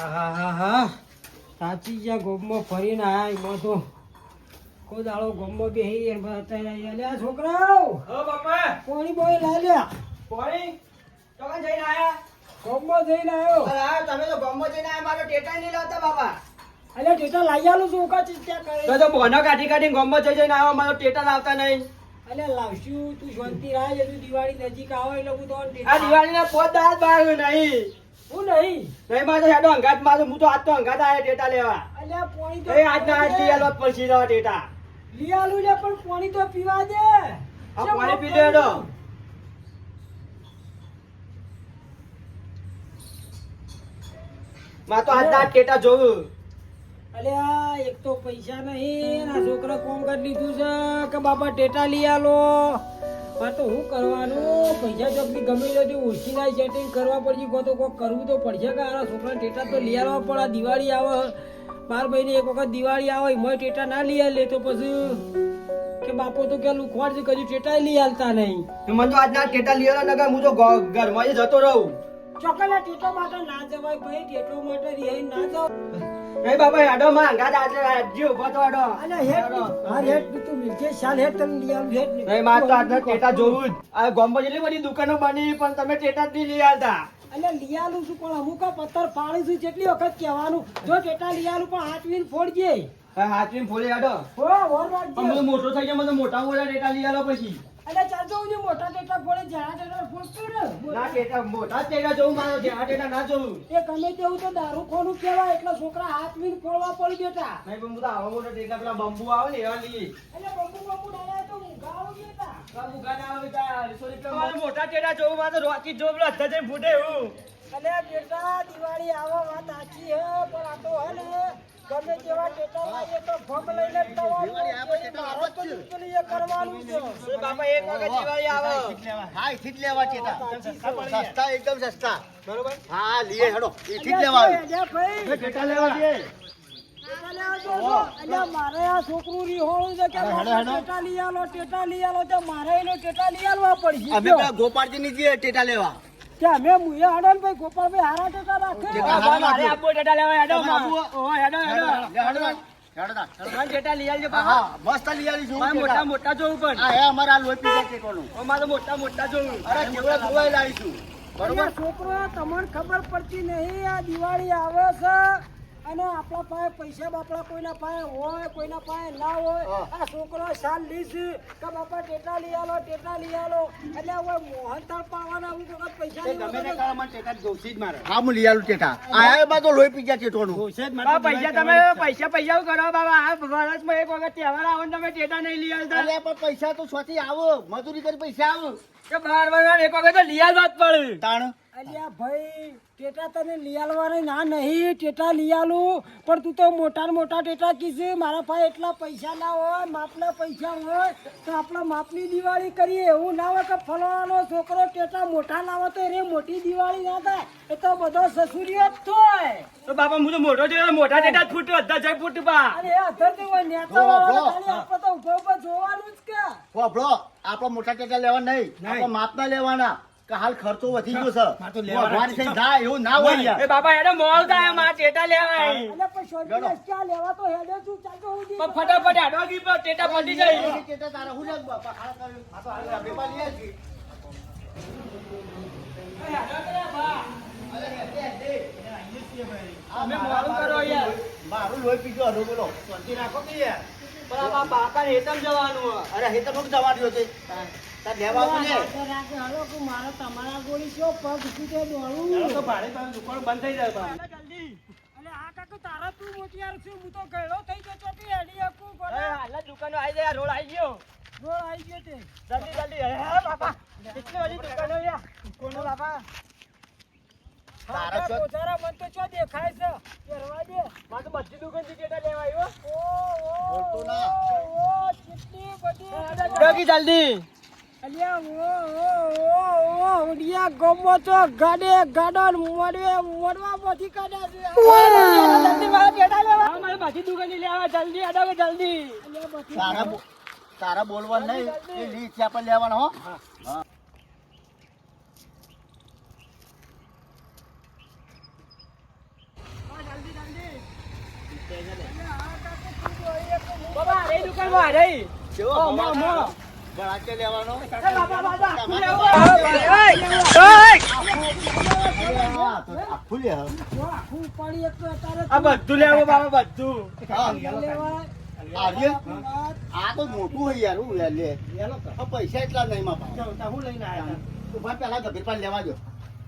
હા હા હા સાચી જ્યાં ગોમમાં ફરીને આયા એમાં તો. કોઈ દાડો ગોમમાં બેહી લ્યા. છોકરાઓ! હા બાપા! પાણી બોય લાય લ્યા. પોણી? તમે જઈને આયા? ગોમમાં જઈને આવ્યો અરે તમે તો ગામમાં જઈને આયા મારો ટેટા નહીં લાવતા બાપા. અલ્યા ટેટા લાઈ આલું છું ઓકા ચીજ ત્યાં કરે તો તો બોનો કાઢી કાઢીને ગામમાં જઈ જઈને આવ્યો મારો ટેટા લાવતા નહીં. અલ્યા લાવશું તું શાંતિ રાહ હજુ દિવાળી નજીક આવે એટલે હું તો આ દિવાળીના પોત દાદ બહાર નહીં. હું નહીં. નહીં મારે હેડો અંગાત હું તો આજ તો અંગાત આયા ટેટા લેવા. અલ્યા પાણી તો એ આજના આજ લઈ આલવા પડશે રો ટેટા. લઈ આલું લે પણ પાણી તો પીવા દે. આ પાણી પી લે હેડો માં તો અલ્યા એક તો પૈસા નહીં ને છોકરા કોમ કરી લીધું છે કે બાપા ટેટા લઈ આલો. પણ તો શું કરવાનું? પૈસા ચોકની ગમે તે ઓછી ના સેટિંગ કરવા પડશે. કો તો કોક કરવું તો પડશે કે આ છોકરા ટેટા તો લઈ આવવા પડે દિવાળી આવે. બાર મહિને એક વખત દિવાળી આવે એમાં ટેટા ના લઈ આવે તો પછી કે બાપો તો કે લુખવાડ છે કદી ટેટા લઈ આલતા નહીં. મને તો આજના ના ટેટા લઈ આલો નગર હું તો ઘરમાં જતો રહું. ચોકલા ટેટો માટે ના જવાય ભાઈ. ટેટો માટે રહી ના જાવ એ બાપા હેડો માં અંગાત આજે રાજ્ય ઊભો તો હેડો અલ્યા હેડ હા હેડ તું મિલકે શાલ હેડ તને લઈ હેડ નહીં માર તો આજના ટેટા જોવું જ. આ ગામમાં જેટલી બધી દુકાનો બની પણ તમે ટેટા જ નહીં લઈ આવતા. અલ્યા લઈ છું પણ અમુક પથ્થર પાડું છું જેટલી વખત કહેવાનું. જો ટેટા લિયાલું પણ હાથવીને ફોડજે. હા હાથવીને ફોડી બધો મોટો થઈ ગયો મને મોટા મોટા ટેટા લઈ આલો પછી. અલ્યા ચાલતો હું મોટા ટેટા ફોડે જાડા ટેટા ફોડતો ને? ના ટેટા મોટા ટેટા જોવું મારો જે આ ટેટા ના જોઉં. એ ગમે તેવું તો દારૂ ખોનું કહેવાય એટલે છોકરા હાથવીને ફોડવા પડી બેટા નહીં પણ બધા તો આવા મોટા ટેટા પેલા બંબુ આવે ને એવા લઈએ. એટલે બંબુ બંબુ ડાયા તો આવી બેટા. આ મુગાના આવે બેટા, અઢીસો રૂપિયા મોટા ટેટા જોવું મારો તો રોકી જો પેલા અત્યારે જઈને ફૂટે હું અને બેટા દિવાળી આવા વાત આખી હે પણ આ તો હે ને ગમે તેવા ટેટા લાવીએ તો ભમ લઈને જ દવાનું છે. મારે એ કરવાનું છે. બાપા એક વખત દિવાળી આવે? હા જ લેવા. ચેતા સસ્તા એકદમ સસ્તા. બરોબર? હા લીએ હેડો. જ લેવા ભાઈ. ટેટા લેવા ટેટા. અલ્યા મારે આ છોકરું રીહોળું છે કે હેડો, બાપા હેડો. ટેટા લઈ આલો ટેટા લઈ આલો તો મારે એનો ટેટા લઈ આલવા પડશે અમે ગોપાળજી ની જઈએ ટેટા લેવા. કે અમે મુએ હડો ભાઈ ગોપાલભાઈ હારા રાખે. મારે લેવા હેડો હેડો હેડો. હેડો મોટા મોટા જોવું પણ. મોટા મોટા જોવું. છોકરો તમને ખબર પડતી નહીં આ દિવાળી આવે છે. અને આપણા પાસે પૈસા બાપડા કોઈના પાસે હોય કોઈના પાસે ના હોય આ છોકરો સાલ લીસ કે બાપા ટેટા લઈ આલો ટેટા લઈ આલો. એટલે હવે મોહનથાળ પાવાના હું વખત પૈસા નહીં ગમે. કાળા મને ટેટા જોશી જ મારે. હા હું લઈ આલું ટેટા. આયા બા તો લોહી છે ટેટોનું બાપા, પૈસા તમે પૈસા. પૈસા કરો બાબા આ વર્ષમાં એક વખત તહેવાર આવે તમે ટેટા નહીં લઈ આવતા. અરે પણ પૈસા તો સોથી આવો. મજૂરી કરી પૈસા આવો. કે બાર વર્ષમાં એક વખત તો લઈ આવવા જ પડે. તાણ? અલ્યા ભાઈ ટેટા તને લઈ ના નહીં ટેટા લઈ આલું. પણ તું તો મોટા ને મોટા ટેટા કીધે. મારા પાસે એટલા પૈસા ના હોય માપના પૈસા હોય તો આપણે માપની દિવાળી કરીએ. એવું ના હોય કે ફલવાનો છોકરો ટેટા મોટા લાવો તો એ મોટી દિવાળી ના થાય. એ તો બધો સસુરીઓ જ થાય તો બાપા હું તો મોટો છે મોટા ટેટા જ ફૂટ્યો અડધા જઈ ફૂટ બા. અરે અધર તે હોય નેતા વાળા આપણે તો ઊભો ઊભો જોવાનું જ કે. આપડે મોટા ટેટા લેવા નહીં. આપણે માપના લેવાના. કે હાલ ખર્ચો વધી ગયો છે. ભગવાન છે જાય એવું ના હોય યાર. એ બાબા હેડો મોલ થાયમાં ચેટા લેવા અલે પણ શોધી રસ્તા લેવા તો હેડે છું ચાલતો હું પણ ફટાફટ હેડો કી પર ચેટા પડી જાય. ચેટા તારા હું લાગ બાપા હાલ કર આ તો હાલ આપણે લઈ. અમે કરો યાર મારું લોહી પીજો હલો બોલો. શાંતિ રાખો કે યાર? પણ આ બાપા હેતમ જવાનું અરે હેતમ તો જવા દ્યો છે તાર લેવા આવું ને. રાગે રાગે હાલો કે મારે તમારા ગોળી છો પગ છૂટે દોડું? હેડો તો ભાડે ભાડે દુકાન બંધ થઈ જાય બા. અલે આ કાકુ તારા તું મોટિયાર છું હું તો ગયડો થઈ જતો તી હેડી હકું એ ગોળા દુકાનો આવી જાય રોડ આવી ગયો. ગોળ આવી ગયો તે. જલ્દી જલ્દી. હે બાપા. કેટલી બધી દુકાનો યાર કોનો બાપા? તારા તારા છો- પોતારા મન તો ચો દેખાય છે? પહેરવા દે. મારે તો બધી દુકાનથી ટેટા લેવા આવ્યો. ઓ ઓ બોલતો ના. ઓ ઓ કેટલી બધી જલ્દી. અલ્યા ઓ ઓ ઓ ઓ ઉડિયા ગમો તો ગાડે ગાડન મોડવે મોડવામાંથી કાઢ્યા છે. જલ્દી લેવા મારે બધી દુકાનથી લેવા જલ્દી હેડો જલ્દી. તારા બોલવા નહીં એ લીધ આપણે લેવાનો હો. હા. બાબા જલ્દી મો, મો. એ બાબા તો આખું લે હવે. જો અત્યારે આ બધું લેવું બાબા બધું આ તો મોટું હોય યાર હું લે લે પૈસા એટલા નહીં માં પાછા. હું લઈને આવ્યા ઊભા પહેલા ગભીર પાન લેવા દો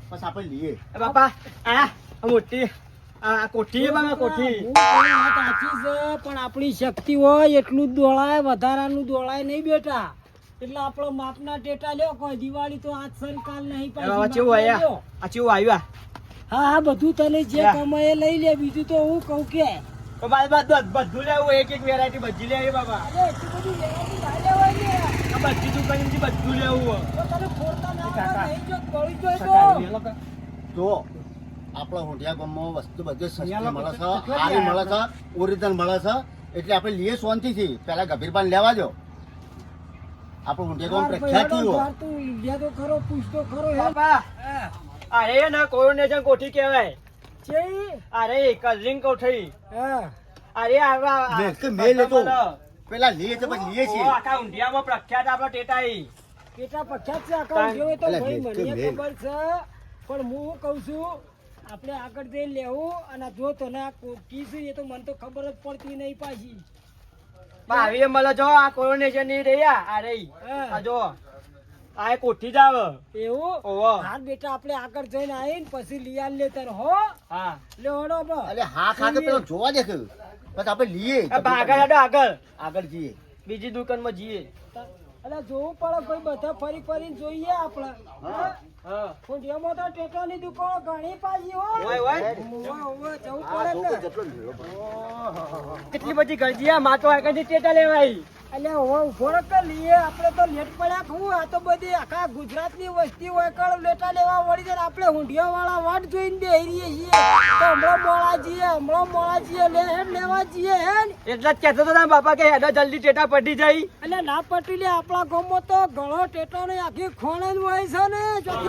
પછી આપણે લઈએ બાપા આ મોટી પણ આપણી શક્તિ હોય એટલું જ દોડાય વધારાનું દોડાય નહીં બેટા એટલે આપણો માપના ડેટા લ્યો કોઈ દિવાળી તો આજ સન કાલ નહીં પડે બાબા પાછી ચેવું આયા? આ ચેવું આવ્યા? હા હા બધું તને જે. કમાય લઈ લે બીજું તો હું કહું કે. બાદ બાદ બધું લેવું એક એક વેરાયટી બધી લેવી બાબા. બધું લેવાની ના લેવાય ને. આ બધી લેવું જો જો. જો આપણા હોંડિયા ગામમાં વસ્તુ બધું સસ્તી મળે છે સારી મળે છે ઓરિજિનલ મળે છે. એટલે આપણે લઈએ શાંતિથી. પેલા ગભીર પાન લેવા દો આપણું ગામ પ્રખ્યાત તું ઊંઘ્યા તો ખરો પૂછ તો ખરો હે. અરે ને કોરોનેશન કોઠી કહેવાય? છે અરે કલિંગ કોઠી. હા. અરે આવા મેં કે મેં લેતો. પેલા લીએ છે પછી લઈએ છીએ. આખા ઊંધિયામાં પ્રખ્યાત આપણો ટેટાઈ. કેટલા પ્રખ્યાત છે આખા ઉદ્યોગો તો ભાઈ મને ખબર છે પણ હું કહું છું આપણે આગળ જઈને લેવું અને જો તને આ છે એ તો મને તો ખબર જ પડતી નહીં પાછી. આવી મળે જો આ કોરોનેશનની રહ્યા આ રહી. હા. આ જો આ કોઠી જાવ એવું? ઓવો હા બેટા આપણે આગળ જઈને આવીને પછી લીયાલ લે તાર હો. હા. લે હળો બો. અરે હા ખા પેલો જોવા દેખ બસ આપણે લઈએ. આ આગળ હેડો આગળ. આગળ જઈએ. બીજી દુકાનમાં જઈએ. અલા જોવું પડે કોઈ બધા ફરી ફરીને જોઈએ આપણે. હા. હા ફૂંડિયામાં તો ટેટોની દુકાનો ઘણી પાછી હો. ઓય ઓય. ઓવે, ઓવે, જવું આ પડે છોકરો ને. જેટલો ભેળો પડે. કેટલી બધી ગરજીયા માતો આગળથી ટેટા લેવાય. અલ્યા હવે ઊભો રહો લઈએ આપણે તો લેટ પડ્યા હું આ તો બધી આખા ગુજરાતની વસ્તી હોય કળ લેટા લેવા વળી જાય આપણે હુંડિયા વાળા વાટ જોઈને બેહી રહીએ છીએ. તો હમણાં મોળા જઈએ હમણાં મોળા જઈએ લે હેડ લેવા જઈએ હેડ. એટલા જ કહેતો તો બાપા કે હેડો જલ્દી ટેટા પટી જાય. એટલે ના પટી લે આપણા ગામમાં તો ઘણો ટેટો ને આખી ખોણ જ હોય છે ને.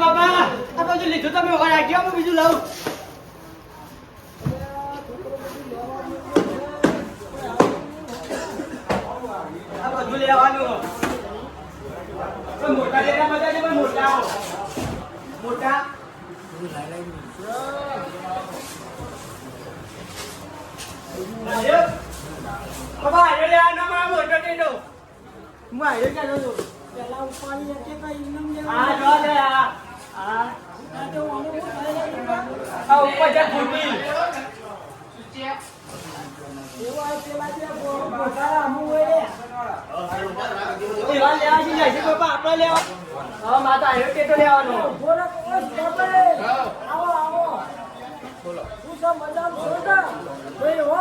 બાબા આ બધું લીધું તમે વગર રાખ્યો બીજું લઉં આ બધું લેવાનું કોઈ મોટા લેતા મજા છે કોઈ મોટા મોટા આયો? બાબા આયો લેવાનો મારો મોટો ટેડો હું આયો ચાલો છું પેલા ઉપાડી હતી કઈ ઇનામ આ લેવા જો લે આ આ આ તો આને શું થાય છે? આ ઉપર છે ફૂટી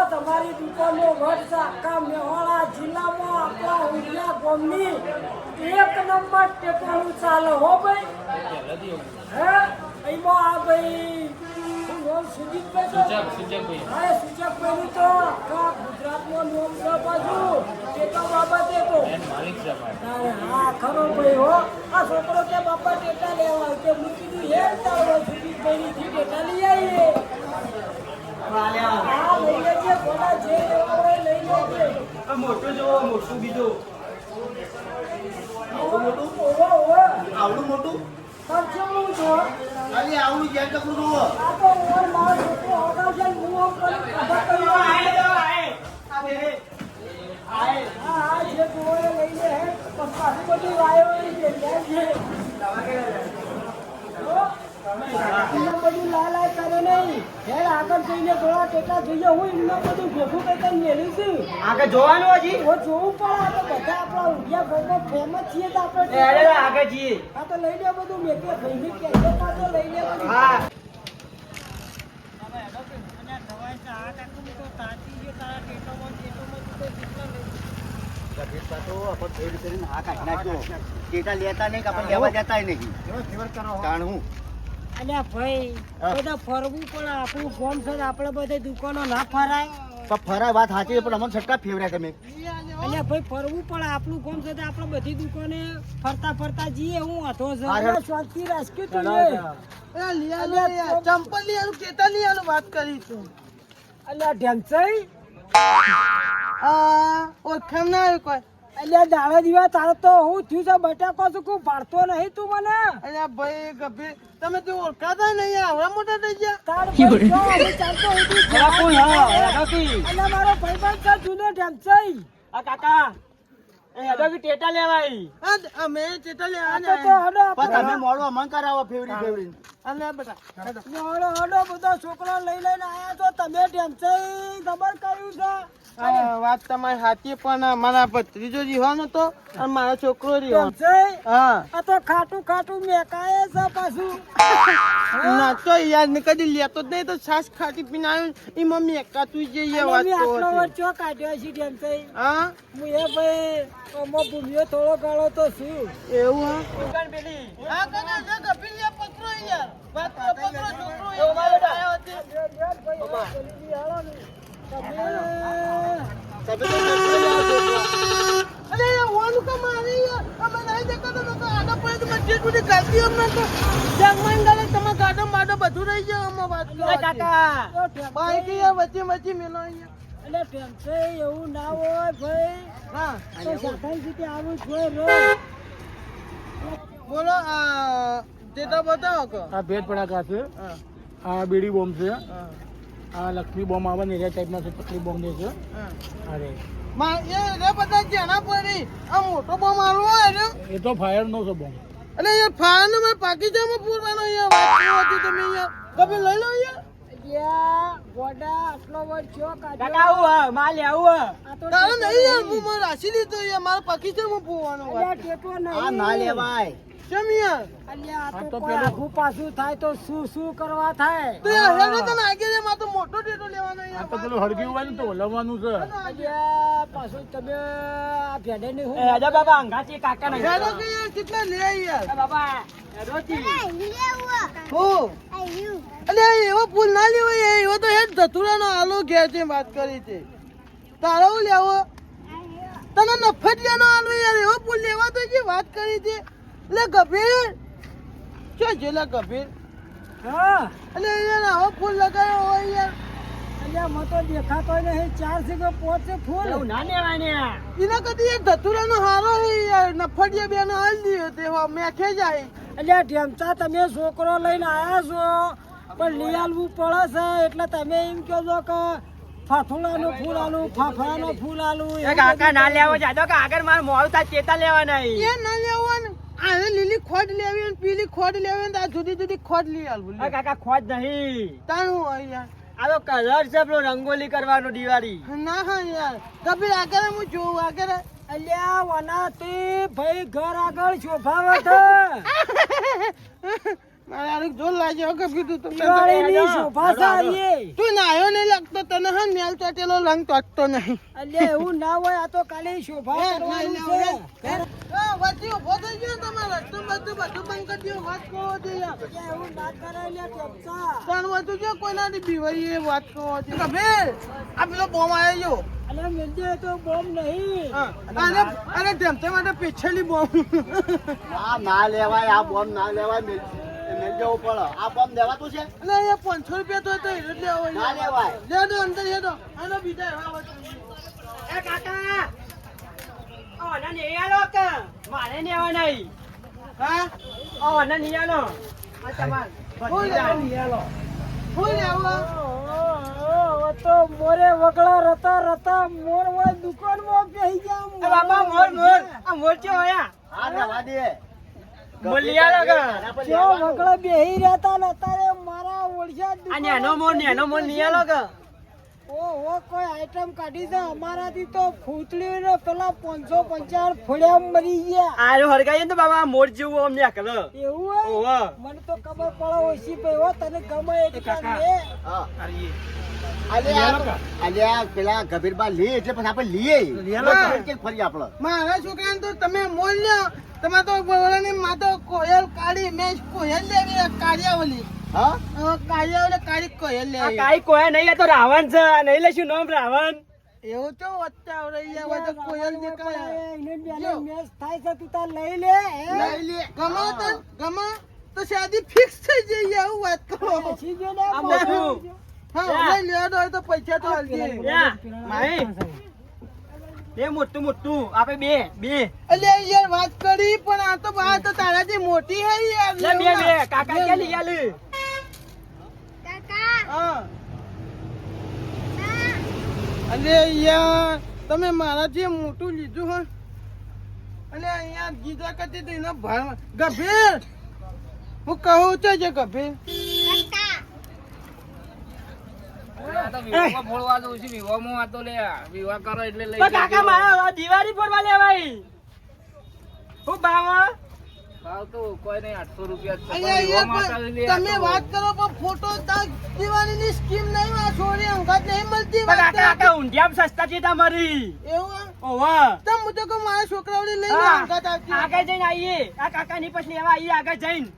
તમારી દુકાનો વર્ષ આખા મેવાડા જિલ્લામાં આપણા ઊંઝા ગામની એક નંબર ટેકોનું ચાલે હો ભાઈ હે એમાં આ ભાઈ સુજકભાઈનું તો આખા ગુજરાતમાં નામ છે પાછું. ટેકા બાબતે તો. અરે હા, ખરો ભાઈ હો. આ છોકરો કે બાપા ટેટા લેવા આવ્યો. તે મેં કીધું, હેડ તારો સુજીતભાઈનીથી ટેટા લઈ આવીએ. હા, લઈ લેજે, ભલા જે લેવા હોય લઈ લેજે. આ મોટું જોવો મોટું બીજું આવડું મોટું ઓહો, ઓહો. આવડું મોટું પણ કેવું છો? અરે આવડું ટકરું જુઓ આ તો ઓર મારો છોકરો હગાવશે ને હું આમ કરી ખબર કરી આય આય આ આય હા, હા, જે જોવો લઈ લે, છે. હો? બધું લાય લાય કરે નહીં હેડ આગળ જઈને જોવા કેટલા જોઈએ હું એમના બધું ભેગું કઈ કઈ મેળવી છું આગળ જોવાનું હજી? હું જોવું પડે આ તો બધા આપણા ઊંધિયા ભોગો ફેમસ છીએ તો આપણે એ આગળ જઈએ. આ તો લઈ લે બધું મેં કે ભાઈની કહેજો પાછો લઈ લે બધું. હા. તો આપણે હા કાઢી નાખજો ટેટા ફરવું પણ આપણું કોમ છે તો આપણે બધી દુકાને ફરતા ફરતા જઈએ હું હતો તું અલ્યા ચંપલની વાત કરી છું? અલ્યા ઢેમસાઈ આ ના આવ્યું કોઈ. અલ્યા દાડા દીવા તારે તો હું થયું છે બટાકો શું કોઈ પાડતો નહીં તું મને? અલ્યા ભાઈ તમે તો ઓળખાતા નહીં આવડા મોટા થઈ ગયા. તાર ભાઈ જો હવે ચાલતો હોય તું કોણ હા હેડો અલ્યા મારો ભાઈ છે જૂનો ઢેમસાઈ આ કાકા હેડો કી ટેટા લેવાઈ અમે તો પણ તમે મોડું અમન કરાવો ફેવરી ફેવરી અલ્યા બેટા. હેડો. હડો હડો બધો છોકરો લઈ લઈને આયા તો તમે ટેન્શન ખબર કર્યું છે. વાત તમારી સાચી પણ મારા ભત્રીજો રીવાનો તો અને મારો છોકરો છે? હા. આ તો ખાટું ખાટું મેકાય છે પાછું. ના તો યાર ને કદી લેતો જ નહીં તો સાસ ખાટી પીને આવ્યો. એમાં મેકાતું જઈએ વાત મેં તો કાઢ્યો છે? ઢેમસાઈ હા? હું એ ભાઈ આમાં ભૂમિયો થોડો ગાળો તો શું એવું હા? દુકાન પેલી. હા કાકા જો ગભીર લે યાર. વાત તો છોકરો એ મારો. આવ્યો છે. એવું ના હોય ભાઈ આવું જોઈએ બોલો આ તે તો બતાવો આ ભેદ પડાકા છે. આ બીડી બોમ્બ છે. આ લક્ષ્મી બોમ્બ આવે ને એ ટાઈપના છે ચકલી બોમ્બ જે છે. અરે. માં એ બધા જેના પડી આ મોટો બોમ મારવો એ તો ફાયર નો છે બોમ્બ અરે યાર ફાન મેં પાકીજામાં પૂરવાનો યાર વાત હતી તમે યાર તમે લઈ લો યાર માલ આ તો તારે નહીં યાર હું રાશી લીધો યાર મારે પાકીજામાં પૂરવાનો અલ્યા વાત ટેટો ના લેવાય. કેમ અલ્યા આ આ તો પેલું- આઘું પાછું થાય તો શું શું કરવા થાય? તો રે તો મોટો ડેટો લેવાનો આ તો પેલું તો છે. અલ્યા પાછું તમે આ ભેડે નહીં હું હેડો બાબા અંગાથી કાકા નહીં. હેડો કે યાર કેટલા લે યાર? એ બાબા હું? અલે એવો ફૂલ ના લેવો એવો તો હેડ ધતુરાનો આલો ઘેર છે વાત કરી છે. તારો હું લેવો? તને નફટિયાનો આલો યાર એવો ફૂલ લેવા તો જે વાત કરી છે. લે ગભીર ક્યાં છે લે ગભીર હા. અલે યાર આવો ફૂલ લગાવ્યો હોય યાર. અલ્યા મને તો દેખાતો નહીં. ચાર સિગો પોચે ફૂલ. એવું ના લેવાય એના કદી યાર ધતુરાનો હારો હે યાર. નફટિયા બેનો હાલ દીધો તે હો મેખે જાય. અલ્યા ઢેમચા તમે છોકરો લઈને આયા છો. પણ લઈ આલવું પડે છે. એટલે તમે એમ કહો છો કે ફાફડાનું ફૂલ આલું ફાફડાનું ફૂલ આલું. કાકા ના લેવો જાદો કે આગળ મારે મોડું થાય ચેતા લેવાના એ ના લેવો ને આને લીલી ખોટ ખોટ લેવી ને તો આ જુદી જુદી ખોટ લઈ આવું કાકા ખોજ નહીં. તાણું હોય યાર. આ કલર છે પેલો રંગોલી કરવાનો દિવાળી. ના હા યાર. કબીર આગળ હું જોઉં આગળ અલ્યા વના તે ભાઈ ઘર આગળ શોભાવત. મારે આનું જોર લાગ્યો કબીર કીધું તમને દિવાળીની શોભા સારી તું નાયો નહીં લાગતો તને હા મેલ ચોટેલો રંગ ચોટતો નહીં. અલ્યા એવું ના હોય આ તો કાલે શોભા કરવાનું ના, છે. વચ્ચે ઊભો થઈ ગયો તમારે. રસ્તો બધું બધું બંધ કરી દ્યો, વાત કરો છો એવું ના કરે અલ્યા ઢેમચા ત્રણ વધુ જો કોઈનાથી બીવાઈ એ વાત કરો છો. કબીર આ પેલો બોમ આવ્યો અલ્યા મિલજે તો બોમ્બ નહીં. અરે ધમતે માટે પીછેલી બોમ. આ ના લેવાય આ બોમ્બ ના લેવાય મેલ મેલ જવું પડે આ બોમ્બ લેવાતું છે? અને એ પાંચસો રૂપિયા તો હતો હીરો જ ના લેવાય. લેડો અંદર લેડો આનો બીજા એવા એ કાકા! ઓને નહીં આલો કે? મારે નહીં આવવા નહીં હા? ઓને નહીં આલો. આ તમાર હું લેવો. હું લેવો. તો મોરે વગળા રતા રતા મોર દુકાન દુકાનમાં બેહી ગયા બાપા મોર મોર. આ મોર ચો આયા હા દે. બોલિયા લગા. જો. બેહી રહેતા ને મારા ઓળખ્યા જ આ નેનો મોર નેનો મોર ઓહો કોઈ આઈટમ કાઢી દે અમારાથી તો ને પેલા પાંચસો પંચાવન ફોડ્યા મરી ગયા. આરો હરગાઈ ને તો બાબા મોર જેવું એવું હોય? મને તો ખબર પડે ઓછી હો તને ગમે એટલી કાકા. હા. અલ્યા અલ્યા પેલા ગભીરબા લે એટલે પછી આપણે લઈએ. ફરી આપણે? મારા છોકરાને તો તમે મોલ લ્યો. તમે તો બોલાની માં તો કોયલ કાળી મેં કોયલ લેવી કાર્યાવલી. હા? કાર્યાવલી કાળી કોયલ આ લેવી કાઈ કોય નહીં આ તો રાવણ છે આ નહીં લેશું નામ રાવણ. એવું તો વચ્ચે આવડે ગયા તો કોયલ જે. લ્યો. મેચ થાય છે તું તાર લઈ લે લઈ લે. ગમો તો ગમો તો શાદી ફિક્સ થઈ જઈ આવું વાત કરો. પછી જો ને આ મોઢું. મોઢું. હા લઈ લેવા તો પૈસા તો હાલજે માહી. બે મોટું મોટું. આપે બે બે. અલે યાર વાત કરી પણ આ તો વાત તો તારાથી મોટી હે યાર લે બે બે. કાકા કે લઈ આલે? હા. અલે યાર તમે મારાથી મોટું લીધું હો. અને અહીંયા ગીધા કરતી તો એના ભાર ગભીર. હું કહું છું જે ગભીર. કાકા મારા દિવાળી ફોડવા લેવાય. હું બાવા? અહીંયા યાર પણ તમે વાત કરો પણ ફોટો તા દિવાળીની સ્કીમ નહીં આ છોરી અંગાત નહીં મળતી કાકા કાકા ઊંધિયામ સસ્તા છે તમારી. એવું ઓવા. તમ હું તો કહું મારા છોકરાઓને લઈને આવતી આગળ જઈને આવીએ આ કાકા ની પછી લેવા આવીએ આગળ જઈને.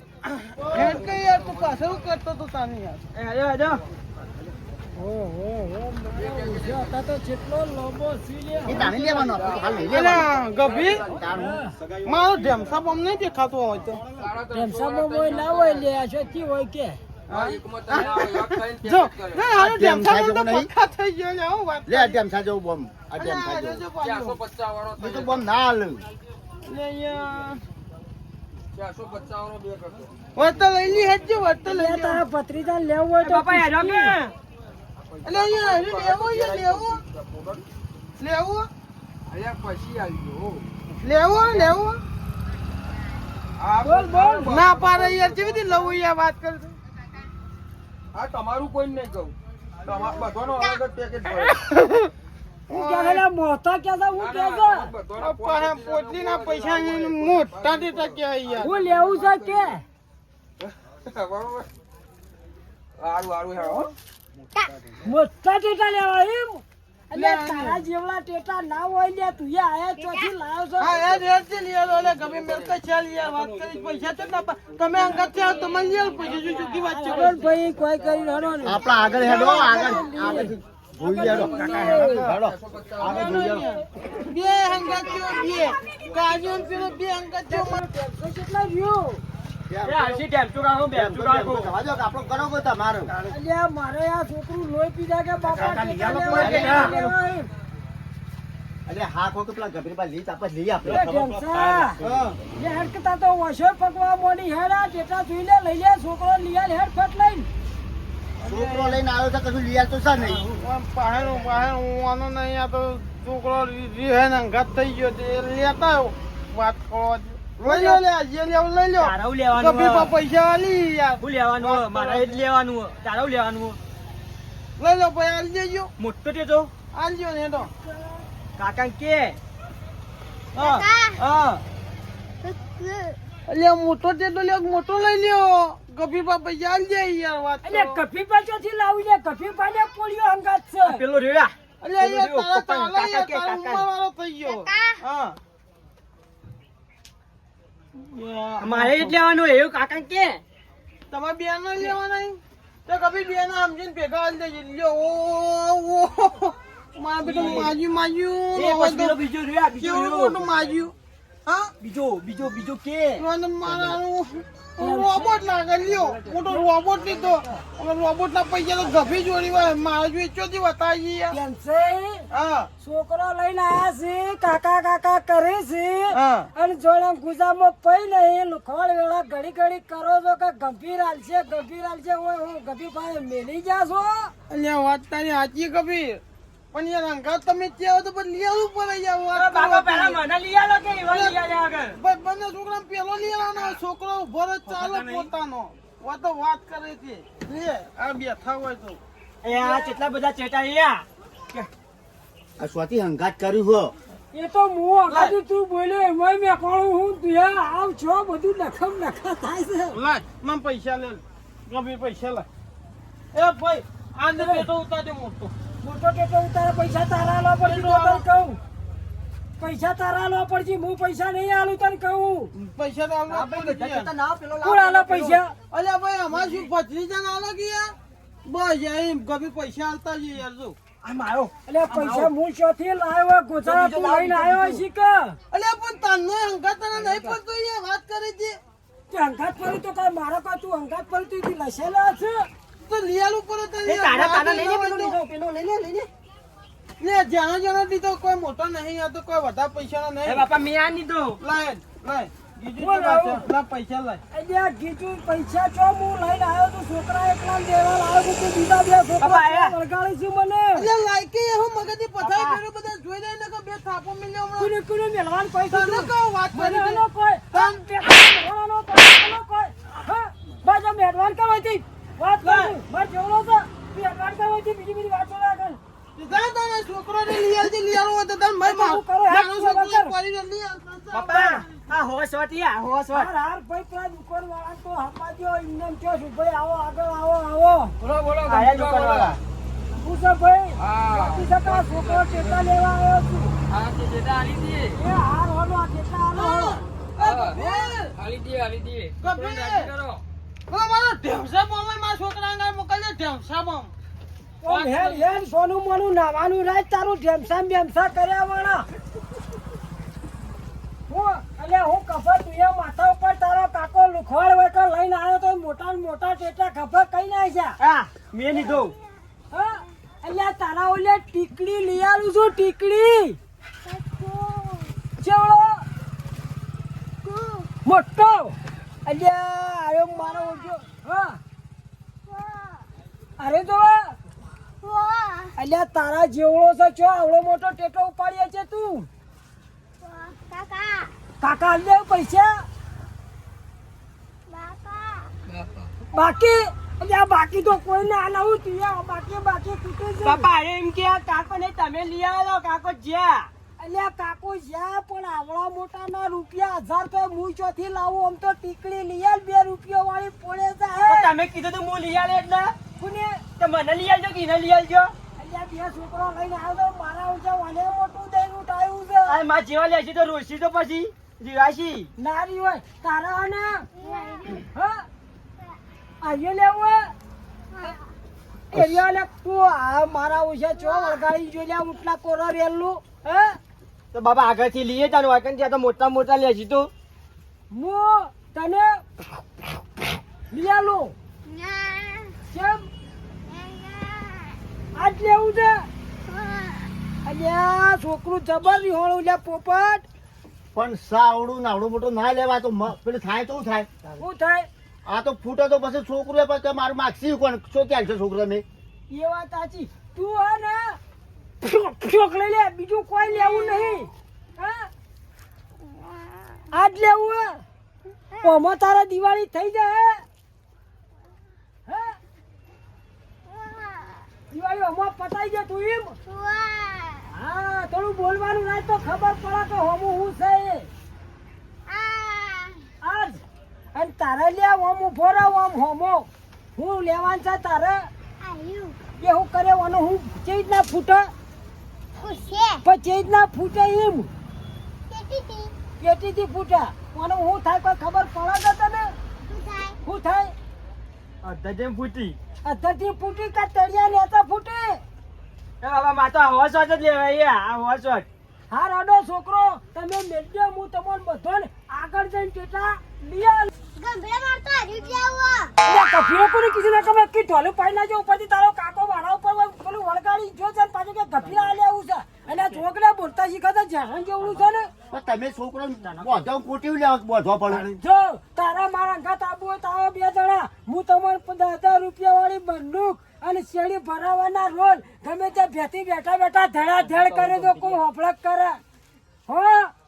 હેડ કે યાર તું પાછળ કરતો તો તાની યાર. એ, હેડો, હેડો. મારો ઢેમસા બમ નહીં દેખાતો હોય તો. ઢેમસામાં મોય ના હોય લે આ શું હોય કે? જો ના હાલો ઢેમસા ઢેમસા તો પક્કા થઈ ગયો ને હું વાત લે ઢેમસા જેવું બોમ્બ. આ ઢેમસા આ જેવું જો પાછો. બોમ્બ ના હાલ. લે યાર. વર લઈ લી હેડ જો લઈ લે લે તારા ભત્રીજા લેવું હોય તો બાપા હેડો કે એટલે અહીંયા હજી લેવો યાર લેવો. લેવો. લેવો લેવો. બોલ બોલ. ના પાડે યાર કેવી રીતે લવું યાર વાત કર તમારું કોઈ નહીં કહું. બધાનો અલગ જ પેકેજ હું કે છે લે, મોટા કે છે હું કે છે. પોટલી ના પૈસા મોટા દેતા હું લેવું છે કે? બરોબર. સારું મોટા ટેટા લેવા એમ? એટલે તારા જેવડા ટેટા ના હોય લે તું આયા ચોથી લાવ્યો છો હા યાર યાર છે યાર ઓલે ગમે મેલ તો ચાલ યાર વાત કરી પૈસા તો ના તમે અંગત છે તમે યાર પૈસા જો જુદી વાત છે. ચલો ભાઈ કોઈ કરી હરો ને આપણા આગળ હેડો આગળ. આગળ જોઈ હેડો. કાકા હેડો હેડો. આગળ જોઈ હેડો. બે અંગત બે. કાજુ પેલો બે અંગત કેટલા રહ્યો? મારે. આ છોકરું લોહી પીધા કે બાપા. અરે હા કો કે પેલા ગભરીબા લીત આપણે લઈ આપણે એ હરકતા તો પકવા જોઈ લે લઈ લે છોકરો લીયા હેડ ફટ લઈને. છોકરો લઈને આવ્યો છે કશું આવતો છે નહીં. પાહેલો પાહેલો હું આનો નહીં આ તો છોકરો રીહેન અંગાત થઈ ગયો તે લેતા આવ્યો. વાત કરો લઈ લો લે જે લેવું લઈ લો. તારા હું લેવાનું કભી હે? પૈસા આલી યાર હું લેવાનું હે? મારે એ જ લેવાનું હે. તારા હું લેવાનું હે? લઈ લો ભાઈ આલી દેજો. મોટો ટેટો આલજો ને તો કાકા કે. અલ્યા મોટો તેટલો લ્યો મોટો લઈ લ્યો. કભી પૈસા આલી જાય યાર વાત એટલે કરો. કફી પાછોથી લાવી લે કફી પાને પોળિયો હંગાત છે. પેલો રેડા. અલ્યા યાર તારા તારા કાકા કે કાકા. ઉંમર થઈ ગયો. હા. મારે જ લેવાનું એવું કાકા કે? તમારે બે ના લેવાના તો કભી બે ના સમજીને ભેગા હાલ દેજો. લ્યો ઓ મારા બેટા માજ્યું માજ્યું બીજો રેડા બીજો માજ્યું હા? બીજો બીજો બીજો કે? મારાનું રોબોટ લાગે લ્યો. મોટો રોબોટ લીધો અને રોબોટ ના પૈસા તો ગભી જોડી હોય. મારા જોઈ ચોથી બતાવી યાર ટેન્શન હા. છોકરો લઈને આયા છે કાકા કાકા કરે છે હા. અને જોડે ગુજામાં પઈ નહીં. લુખવાડ વેળા ઘડી ઘડી કરો છો કે ગંભીર હાલશે ગંભીર હાલશે. હોય હું ગભી પાસે મેલી જાશો અલ્યા વાત તારી સાચી કબીર પણ યાર અંગાત તમે ત્યાં તો પછી લઈ આવવું પડે યાર બાબા પહેલા મને લઈ આલો કે એવા લઈ આલે આગળ? બ- બંને છોકરા પેલો લઈ આવવાનો છોકરો ઊભો રહે ચાલે પોતાનો. ઓ તો વાત કરે છે. લે આ બેઠા હોય તો. એ આ કેટલા બધા ચેટા અહીંયા આ? સ્વાતિ અંગાત કર્યું હો. એ તો હું અગાજુ તું બોલ્યો એમાં મેં કોણ હું? તું આવ છો બધું નખમ નખા થાય છે. લાય મમ પૈસા લે ગમે પૈસા લાય એ ભાઈ આને ઉતાર દે મોટો. મોટો ટેટો ઉતારે પૈસા તારા લો પડશે તો તને કહું. પૈસા તારા આલવા પડશે હું પૈસા નહીં આલું તને કહું. પૈસા તો. કોણ આલે પૈસા? અલ્યા ભાઈ અમાર શું ભત્રીજા જણ આલો કે બસ એમ પૈસા આલતા જઈએ યાર જો. મારો. પૈસા હું શોથી લાવ્યો ગોચારા તું લઈને આવ્યો અલ્યા પણ તને હંગા તને નહીં પડતો વાત કરી છે તે અંગાત પડી તો કઈ મારા કા તું અંગાત પડી તું લસેલા છે તો લિયાલ ઉપર એ તારા તારા લઈને યાર પેલો લીધો પેલો લઈને લઈને. લે જાણા જાણા દીધો કોઈ મોટો નહીં આ તો કોઈ વધારે પૈસા એ નહીં બાપા મેં આ લીધો. લાય લાય. લા પૈસા લાય. પૈસા છો હું લઈને આવ્યો તું છોકરા એકલા દેવા લાવ્યો તું બીજા બે છોકરા વળગાડી છે મને. અલ્યા લાયકે એવું મગજની પથારી કર્યું બધા જોઈ દે ને બે થાપો મિલ્યો હમણાં. કુને કુને મેલવાન કોઈ તને કીધું? વાત કરી કોઈ તમ મેલવાનો કોઈ કોઈ? બાજા મેલવાન કરવા વાત કરું માર જેવડો તો કરવા હતી બીજી બીજી વાત ના કર. છોકરાને છે હોય તો તને તો કરો, મારો છોકરો. આ હોશ વટી આ હોશ વટ હાર ભાઈ પેલા દુકાન વાળા તો હપા દ્યો ઇન્દમ કયો છું ભાઈ આવો આગળ આવો આવો. બોલો બોલો આયા દુકાનવાળા. શું છે ભાઈ. હા. સકા છોકરો કેટલા લેવા આવ્યો છું. હા તે જેટા આલી એ હાર હોનો આ કેટલા આલી આલી ગભીર. કરો. ઓલો મારો ઢેમસા બોમ્બે મારા છોકરા અંગાર મોકલજે ઢેમસા બોમ્બ. ઓમ હેર હેર સોનું મોનું નાવાનું રાજ તારું ઢેમસા બેમસા કર્યા વાળા હું અલ્યા હું કફર માથા ઉપર તારો કાકો લુખવાડ હોય લઈને આવ્યો તો મોટા મોટા ટેટા કફર કઈ નાખ્યા હા મેં લીધો. હા અલ્યા તારા ઓલે ટીકડી લઈ આલું છું ટીકડી. ચેવડો. મોટો. અલ્યા આયો મારો હા. અરે તો અલ્યા, તારા જેવડો છે છો આવડો મોટો ટેટો ઉપાડીએ છે તું? કાકા લે પૈસા બાકી, અલ્યા બાકી તો કોઈ ના લાવું, તું બાકી બાકી તૂટે છે બાપા એમ કે કાકો ને તમે લઈ આવો, કાકો જ્યાં. અલ્યા કાકુ જ્યાં પણ આવડા મોટા ના રૂપિયા હજાર તો હું ચોથી લાવું આમ તો ટીકડી લઈ આલ બે રૂપિયા વાળી પડે તો છે તમે કીધું તો હું લઈ આલે એટલે? કોને? તો મને લઈ આવજો કે એને લઈ આવજો અલ્યા બે છોકરો લઈને આવ્યો તો મારા ઉજા વાલે મોટું દઈને ઉઠાયું છે. આ માં જેવા લેશી તો રોશી તો પછી જીવાશી. નારી હોય તારા ને હા? આયો લેવો એરિયા લે તું આ મારા ઉજા ચો વળગાડી જો લે ઉટલા કોરા રેલું હે? તો બાબા આગળથી લઈએ તારું વાકન ત્યાં તો મોટા મોટા લેશી તો. હું તને લિયાલું કેમ? આજ લેવું છે? અલ્યા છોકરું જબર રીહોળું લે પોપટ. પણ સાવડું નાવડું મોટું ના લેવા તો પેલું થાય તો થાય? શું થાય? આ તો ફૂટે તો પછી છોકરું પણ મારું માગસી કોણ? શું ક્યાં છે છોકરા મેં એ વાત સાચી. તું હે ને ફ્યોક લઈ લે બીજું કોઈ લેવું નહીં. હા. આજ લેવું ઓમાં તારા દિવાળી થઈ જાય હે. દિવાળી ઓમાં પતાઈ જાય તું એમ? હા થોડું બોલવાનું નહીં તો ખબર પડે કે હોમું હું છે. આજ. અને તારે લે ઓમ ઊભો રહો ઓમ હોમો હું લેવાનું છે તારે. એ હું કરે વાનો હું ચેજ ના ફૂટે. પણ ચેજ ના ફૂટે એમ. પેટીથી ફૂટે? મને હું થાય કોઈ ખબર પડે તો તને? શું થાય? અડધા જેમ ફૂટી. અધરથી ફૂટી કા તળિયા નેતા ફૂટે? એ બાબા માં તો હોશ જ લેવાય આ હોશ વટ હા રાડો છોકરો. તમે મેળજો હું તમને બધાને આગળ જઈને કેટલા લઈ કફીરો કોને કીધું? ને ખબર કે ઢોલે પાઈ નાખજો ઉપરથી તારો કાકો મારા ઉપર પેલું વળગાડી જો છે પાછું કે ગફીરા આલે આવું છે. અને છોકરા બોલતા શીખતા જહાન જેવડું છે ને. તમે છોકરો બોધો કૂટી લેવા બોધો પડે. જો તારા મારા ઘાત આબુ હોય બે જણા. હું તમને દસ હજાર રૂપિયા વાળી બંદૂક અને શેડી ભરાવાના રોલ ગમે ત્યાં ભેતી બેઠા બેઠા ધડા ધડ કરે તો કોઈ હોફળક કરે. હો?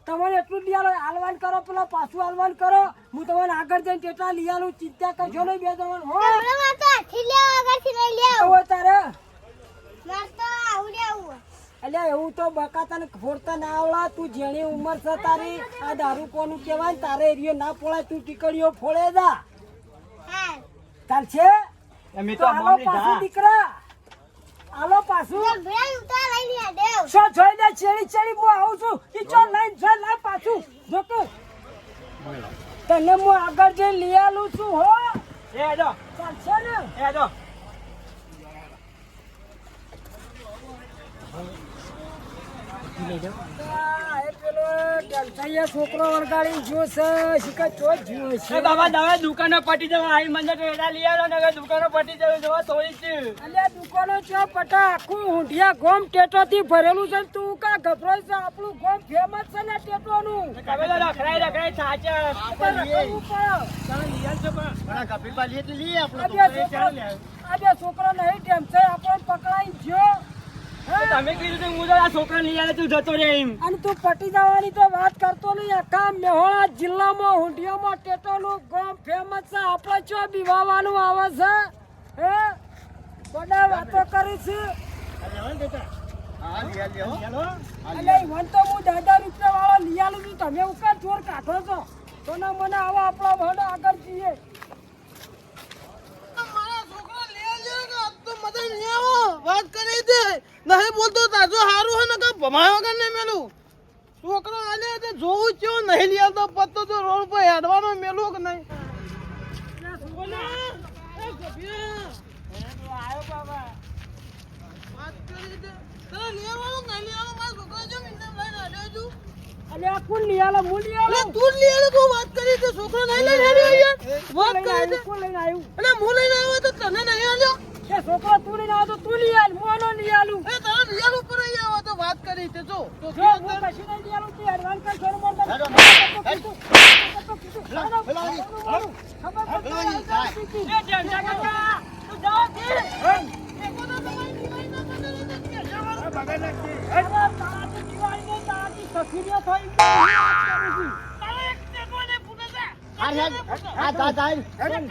તમારે એટલું જ આલવાન આલો હાલવાન કરો પેલો પાછું હાલવાન કરો. હું તમને આગળ જઈને તેટલા લઈ આલું ચિંતા કરજો નહીં બે જણ. હો? હમણાં તો હાથી લેવા આગળથી નહીં લેવું. હવે તારે? એટલે તો આવું એવું તો બકા તને ફોડતા ના આવડા. તું જેની ઉંમર છે તારી આ દારૂ કોનું કહેવાય તારે એરિયો ના પોળાય તું ટીકડીઓ ફોડે દા હા. ચાલશે? એમ તો આલો દીકરા. આલો પાછું. સો જોઈને ચેડી ચેડી હું આવું છું. ઈ ચો લઈને જો લાય પાછું. જોકે તને હું આગળ જે લઈ આલું છું હો. એ જો ચાલશે ને. એ જો પેલો ટેલસાઈએ છોકરો વળગાડી જો છે તો જીવો છે? બાબા દવા દુકાનો પટી જવા. આઈ મને ટેટા લઈ આલો ને દુકાનો પટી જવા. જવા તોડી છે. અલ્યા દુકાનો છો પટા આખું ઊંઢિયા ગોમ ટેટો થી ભરેલું છે તું કા ગભરો છે? આપણું ગોમ ફેમસ છે ને ટેટો નું તો રખડાઈ રખડાઈ સાચા. પણ. આ કપિલભાઈ લઈએ તો લઈએ આપણે તો. આજે છોકરો નહીં ટેમ છે આપણો પકડાઈ ગયો તમે કીધું તું હું તો આ છોકરા લઈ આવે તું જતો રે એમ. અને તું પટી જવાની તો વાત કરતો નહીં. આખા મેહોણા જિલ્લામાં હુંડિયામાં ટેટોનું ગામ ફેમસ છે. આપણે ચો બીવાવાનું આવે છે? હે? બધા વાતો કરી છે. ઈવન તો હું દાદા રૂપિયા વાળો લઈ આલું છું. તમે ઉપર ચોર કાઢો છો. તો ના મને આવો આપણો ભણો આગળ જઈએ. મારા છોકરા લે લે તો મજા નહીં આવો. વાત કરી દે. નહીં બોલતો તાજો હારું હે ને કે ભમાયો વગર નહીં મેલું છોકરો આલે તે જોવું ચો નહીં લે તો પત્તો તો રોડ પર હેડવાનો મેલું કે નહીં છોકરા લઈ લઈ નહીં લઈને આવ્યો યાર વાત કરી આવ્યું હું લઈને આવ્યો તો તને નહીં આલ્યો એ છોકરો તું લઈને તું લઈ આલ હું આનો લઈ આલું. એ તારા રિયલ ઉપર અહીં આવો તો વાત કરી તે જો. તો જો હું કશું નહીં લઈ આલું તું એડવાન્સ કર છોડ મોડ ખબર પેલાની, પેલાની, પડતી એ જંજા કાકા. તું જાઓ કે તારાથી દિવાળી નહીં તારાથી સખીરીઓ થઈ હા હેડ. હા જા જા. હેડ.